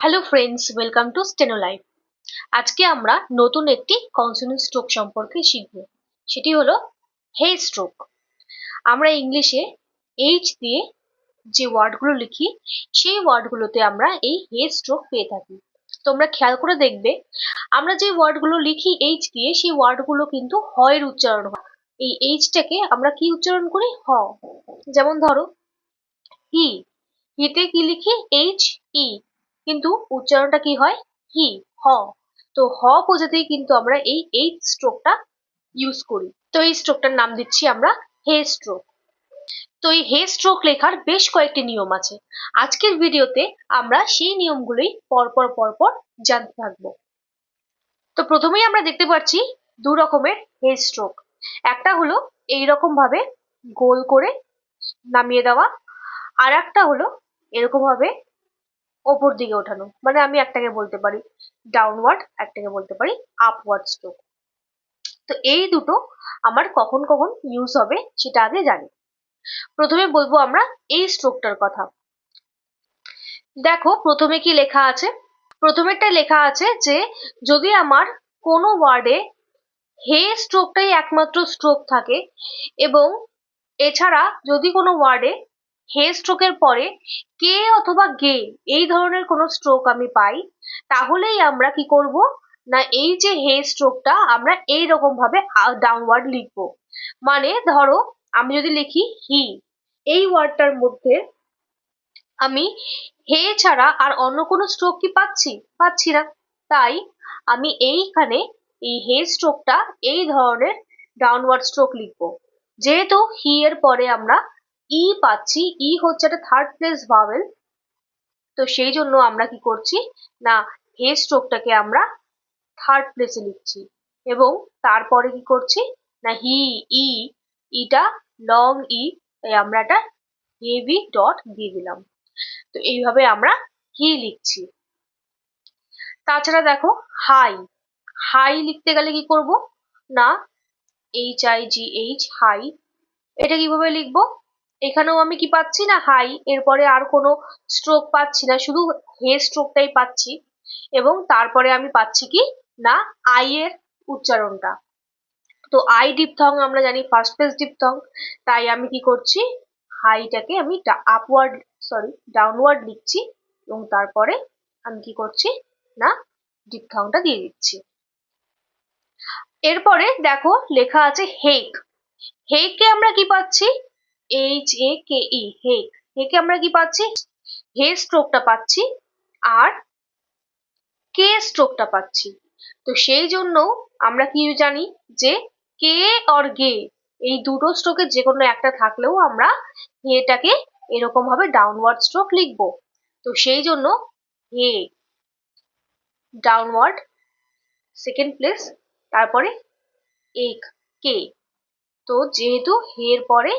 Hello friends welcome to steno life আজকে আমরা নতুন একটি কনসোনেন্ট স্ট্রোক সম্পর্কে শিখব। সেটি হলো হে স্ট্রোক আমরা ইংলিশে এইচ দিয়ে যে ওয়ার্ডগুলো লিখি, সেই ওয়ার্ডগুলোতে আমরা এই হে স্ট্রোক পেয়ে থাকি। তোমরা খেয়াল করে দেখবে, আমরা যে ওয়ার্ডগুলো লিখি এইচ দিয়ে, সেই ওয়ার্ডগুলো কিন্তু হয়ের উচ্চারণ হয়। এই এইচটাকে আমরা কি উচ্চারণ করি? হ। যেমন ধরো হি হিতে কি লিখি? এইচ ই কিন্তু উচ্চারণটা কি হয়? হি, হ। তো হ বোঝাতেই কিন্তু আমরা এই এইচ স্ট্রোকটা ইউজ করি। তো এই স্ট্রোকটার নাম দিচ্ছি আমরা হে স্ট্রোক তো এই হে স্ট্রোক লেখার বেশ কয়েকটি নিয়ম আছে। আজকের ভিডিওতে আমরা সেই নিয়মগুলোই পরপর পরপর জানতে থাকব। তো প্রথমেই আমরা দেখতে পাচ্ছি দু রকমের হে স্ট্রোক একটা হলো এই রকম ভাবে গোল করে নামিয়ে দেওয়া, আর একটা হলো এরকম ভাবে ওপর দিকে ওঠানো। মানে আমি একটাকে বলতে পারি ডাউনওয়ার্ড একটাকে বলতে পারি আপওয়ার্ড স্ট্রোক তো এই দুটো আমার কখন কখন ইউজ হবে সেটা আগে জানি। প্রথমে বলব আমরা এই স্ট্রোকটার কথা। দেখো, প্রথমে কি লেখা আছে? প্রথমেরটা লেখা আছে যে, যদি আমার কোনো ওয়ার্ডে হে স্ট্রোকটাই একমাত্র স্ট্রোক থাকে এবং এছাড়া যদি কোনো ওয়ার্ডে হে স্ট্রোকের পরে কে অথবা গে এই ধরনের কোনো স্ট্রোক আমি পাই, তাহলেই আমরা কি করব? না, এই যে হে স্ট্রোকটা আমরা এই রকম ভাবে ডাউনওয়ার্ড লিখব। মানে ধরো, আমি যদি লিখি হি এই ওয়ার্ডটার মধ্যে আমি হে ছাড়া আর অন্য কোনো স্ট্রোক কি পাচ্ছি? পাচ্ছি না। তাই আমি এইখানে এই হে স্ট্রোকটা এই ধরনের ডাউনওয়ার্ড স্ট্রোক লিখব। যেহেতু হি এর পরে আমরা ই পাচ্ছি ই হচ্ছে একটা থার্ড প্লেস ভাওয়েল তো সেই জন্য আমরা কি করছি? না হে স্ট্রোকটাকে আমরা থার্ড প্লেসে লিখছি। এবং তারপরে কি করছি? না হি ই ইটা লং ই আমরা একটা হেভি ডট দিয়ে দিলাম। তো এইভাবে আমরা হি লিখছি। তাছাড়া দেখো হাই হাই লিখতে গেলে কি করব? না H I G H high এটা কীভাবে লিখব? এখানেও আমি কি পাচ্ছি না? হাই এরপরে আর কোনো স্ট্রোক পাচ্ছি না। শুধু হে স্ট্রোকটাই পাচ্ছি। এবং তারপরে আমি পাচ্ছি কি? না আই এর উচ্চারণটা। তো আই ডিপথং আমরা জানি ফার্স্ট প্লেস ডিপথং তাই আমি কি করছি? হাইটাকে আমি আপওয়ার্ড সরি ডাউনওয়ার্ড লিখছি। এবং তারপরে আমি কি করছি? না ডিপথংটা দিয়ে দিচ্ছি। এরপরে দেখো, লেখা আছে হেক হেককে আমরা কি পাচ্ছি? এইচ এ কে ই হেক হেকে আমরা কি পাচ্ছি? হে স্ট্রোকটা পাচ্ছি আর কে স্ট্রোকটা পাচ্ছি। তো সেই জন্য আমরা কি জানি যে কে অর গে এই দুটো স্ট্রোকের যে কোনো একটা থাকলেও আমরা হেটাকে এরকম ভাবে ডাউনওয়ার্ড স্ট্রোক লিখব। তো সেই জন্য হে ডাউনওয়ার্ড সেকেন্ড প্লেস তারপরে এক কে তো যেহেতু হের পরে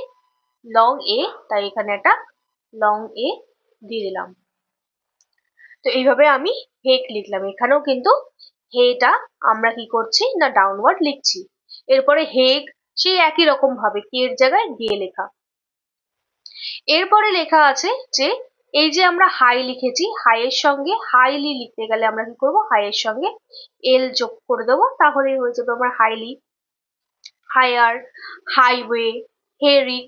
লং এ তাই এখানে একটা লং এ দিয়ে দিলাম। তো এইভাবে আমি হেক লিখলাম। এখানেও কিন্তু হেটা আমরা কি করছি না ডাউনওয়ার্ড লিখছি। এরপরে হেগ সেই একই রকম ভাবে কে এর জায়গায় দিয়ে লেখা। এরপরে লেখা আছে যে, এই যে আমরা হাই লিখেছি হাইয়ের সঙ্গে হাইলি লিখতে গেলে আমরা কি করব? হাইয়ের সঙ্গে এল যোগ করে দেবো। তাহলেই হয়ে যাবে আমার হাইলি হায়ার হাইওয়ে হেরিক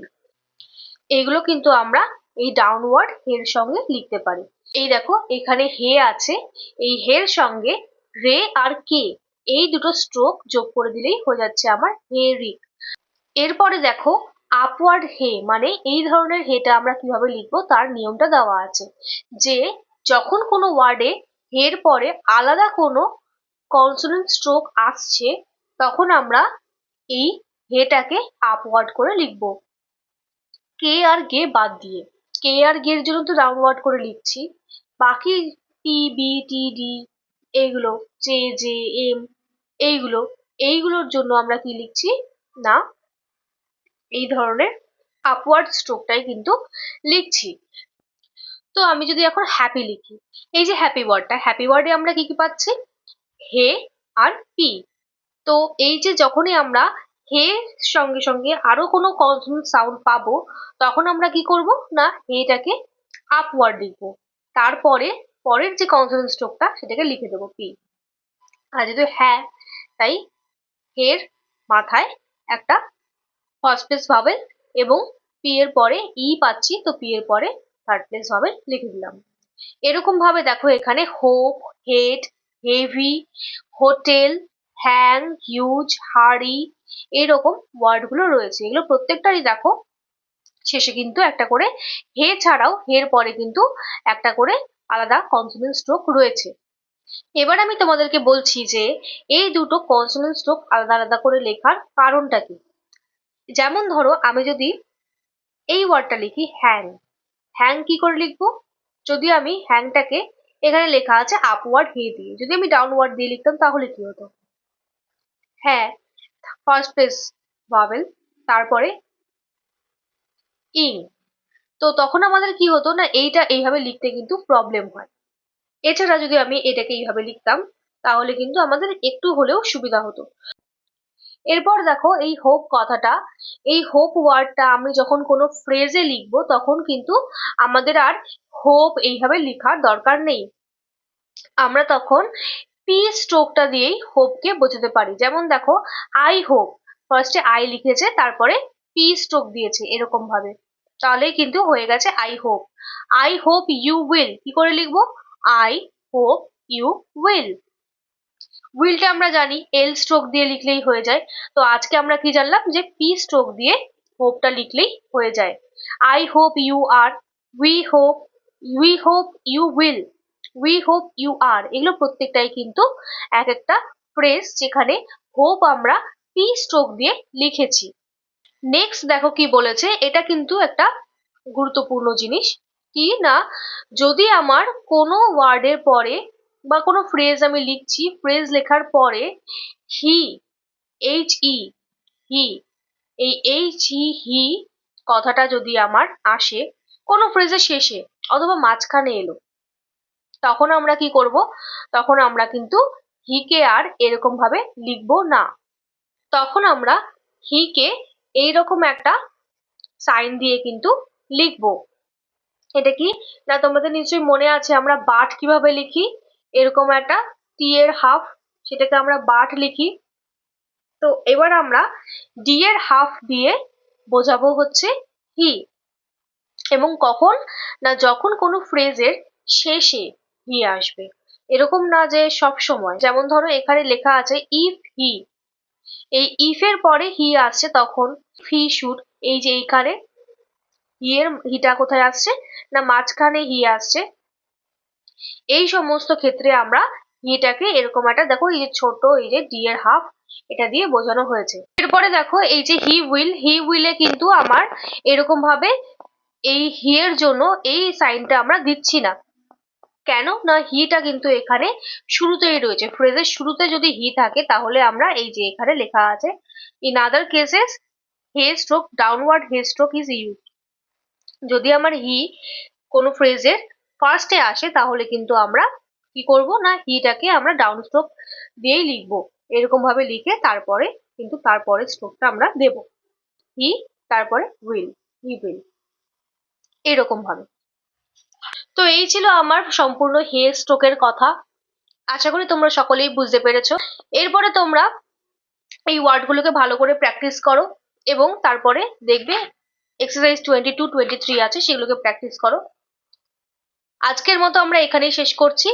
এগুলো কিন্তু আমরা এই ডাউনওয়ার্ড হের সঙ্গে লিখতে পারি। এই দেখো, এখানে হে আছে। এই হের সঙ্গে রে আর কে এই দুটো স্ট্রোক যোগ করে দিলেই হয়ে যাচ্ছে আমার হে রিক এরপরে দেখো আপওয়ার্ড হে মানে এই ধরনের হেটা আমরা কীভাবে লিখব, তার নিয়মটা দেওয়া আছে। যে যখন কোনো ওয়ার্ডে হের পরে আলাদা কোনো কনসোনেন্ট স্ট্রোক আসছে, তখন আমরা এই হেটাকে আপওয়ার্ড করে লিখব। কে আর গে বাদ দিয়ে। কে আর গের জন্য তো ডাউনওয়ার্ড করে লিখছি। বাকি টি বি টি ডি এইগুলো জে জে এম এইগুলো, এইগুলোর জন্য আমরা কি লিখছি? না, এই ধরনের আপওয়ার্ড স্ট্রোকটাই কিন্তু লিখছি। তো আমি যদি এখন হ্যাপি লিখি, এই যে হ্যাপি ওয়ার্ডটা হ্যাপি ওয়ার্ডে আমরা কি কি পাচ্ছি? হে আর পি তো এই যে যখনই আমরা হে সঙ্গে সঙ্গে আরও কোনো কনসোনেন্ট সাউন্ড পাবো, তখন আমরা কি করব? না হেটাকে আপওয়ার্ড লিখব। তারপরে পরের যে কনসোনেন্ট স্ট্রোকটা সেটাকে লিখে দেবো পি আর যেহেতু হ্যাঁ তাই এর মাথায় একটা ফার্স্ট প্লেস ভাবেল এবং পি এর পরে ই পাচ্ছি, তো পি এর পরে থার্ড প্লেস ভাবেল লিখে দিলাম। এরকম ভাবে দেখো এখানে hope head heavy hotel hang huge হাড়ি এরকম ওয়ার্ডগুলো রয়েছে। এগুলো প্রত্যেকটারই দেখো শেষে কিন্তু একটা করে হে ছাড়াও হের পরে কিন্তু একটা করে আলাদা কনসোনেন্ট স্ট্রোক রয়েছে। এবার আমি তোমাদেরকে বলছি যে এই দুটো কনসোনেন্ট স্ট্রোক আলাদা আলাদা করে লেখার কারণটা কি? যেমন ধরো আমি যদি এই ওয়ার্ডটা লিখি হ্যাং হ্যাং কি করে লিখব? যদি আমি হ্যাংটাকে এখানে লেখা আছে আপওয়ার্ড হে দিয়ে। যদি আমি ডাউনওয়ার্ড দিয়ে লিখতাম তাহলে কি হতো? হ্যাঁ ফার্স্ট প্লেস ভাবেল তারপরে ইং তো তখন আমাদের কি হতো না, এইটা এইভাবে লিখতে কিন্তু প্রবলেম হয়। এছাড়া যদি আমি এটাকে এইভাবে লিখতাম, তাহলে কিন্তু আমাদের একটু হলেও সুবিধা হতো। এরপর দেখো, এই হোপ কথাটা, এই হোপ ওয়ার্ডটা আমি যখন কোনো ফ্রেজে লিখব, তখন কিন্তু আমাদের আর হোপ এইভাবে লেখার দরকার নেই। আমরা তখন পি স্ট্রোকটা দিয়েই হোপকে বোঝাতে পারি। যেমন দেখো আই হোপ ফার্স্টে আই লিখেছে, তারপরে পি স্ট্রোক দিয়েছে এরকম ভাবে তাহলেই কিন্তু হয়ে গেছে I hope I hope you will কি করে লিখব? আই হোপ ইউ উইল উইলটা আমরা জানি এল স্ট্রোক দিয়ে লিখলেই হয়ে যায়। তো আজকে আমরা কি জানলাম? যে পি স্ট্রোক দিয়ে হোপটা লিখলেই হয়ে যায়। I hope you are we hope we hope you will we hope you are এগুলো প্রত্যেকটাই কিন্তু এক একটা ফ্রেজ যেখানে হোপ আমরা পি স্ট্রোক দিয়ে লিখেছি। নেক্সট দেখো কি বলেছে, এটা কিন্তু একটা গুরুত্বপূর্ণ জিনিস। কি না, যদি আমার কোনো ওয়ার্ডের পরে বা কোনো ফ্রেজ আমি লিখছি ফ্রেজ লেখার পরে হি এইচ ই হি এই এইচ ই হি কথাটা যদি আমার আসে, কোনো ফ্রেজের শেষে অথবা মাঝখানে এলো তখন আমরা কি করব? তখন আমরা কিন্তু হিকে আর এরকম ভাবে লিখব না। তখন আমরা হিকে এইরকম একটা সাইন দিয়ে কিন্তু লিখব। এটা কি? না, তোমাদের নিশ্চয়ই মনে আছে, আমরা বাট কীভাবে লিখি? এরকম একটা টি এর হাফ সেটাকে আমরা বাট লিখি। তো এবার আমরা ডি এর হাফ দিয়ে বোঝাবো হচ্ছে হি এবং কখন? না, যখন কোনো ফ্রেজের শেষে হি আসবে। এরকম না যে সব সময়। যেমন ধরো এখানে লেখা আছে ইফ হি এই ইফ এর পরে হি আসছে তখন হি শুড এই যে এইখানে হি এর হিটা কোথায় আসছে? না, মাঝখানে হি আসছে। এই সমস্ত ক্ষেত্রে আমরা হিটাকে এরকম একটা, দেখো এই যে ছোট, এই যে ডি এর হাফ এটা দিয়ে বোঝানো হয়েছে। এরপরে দেখো এই যে হি উইল হি উইলে কিন্তু আমার এরকম ভাবে এই হি এর জন্য এই সাইনটা আমরা দিচ্ছি না। কেন? না হিটা কিন্তু এখানে শুরুতেই রয়েছে। ফ্রেজের শুরুতে যদি হি থাকে, তাহলে আমরা এই যে এখানে লেখা আছে in other cases hay stroke downward hay stroke is use যদি আমার হি কোনো ফ্রেজের ফার্স্টে আসে, তাহলে কিন্তু আমরা কি করব? না হিটাকে আমরা ডাউন স্ট্রোক দিয়েই লিখব। এরকম ভাবে লিখে তারপরে কিন্তু তারপরে স্ট্রোকটা আমরা দেব। হি তারপরে উইল হি উইল এরকম ভাবে তো এই ছিল আমার সম্পূর্ণ হে স্ট্রোকের কথা। আশা করি তোমরা সকলেই বুঝতে পেরেছ। এরপরে তোমরা এই ওয়ার্ডগুলোকে ভালো করে প্র্যাকটিস করো এবং তারপরে দেখবে exercise twenty two twenty three আছে, সেগুলোকে প্র্যাকটিস করো। আজকের মতো আমরা এখানেই শেষ করছি।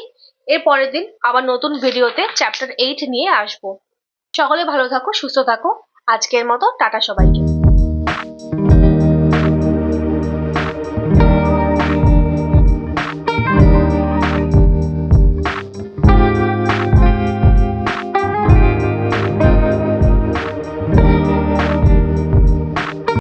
এর পরের দিন আবার নতুন ভিডিওতে চ্যাপ্টার এইট নিয়ে আসব। সকলে ভালো থাকো, সুস্থ থাকো। আজকের মতো টাটা সবাইকে।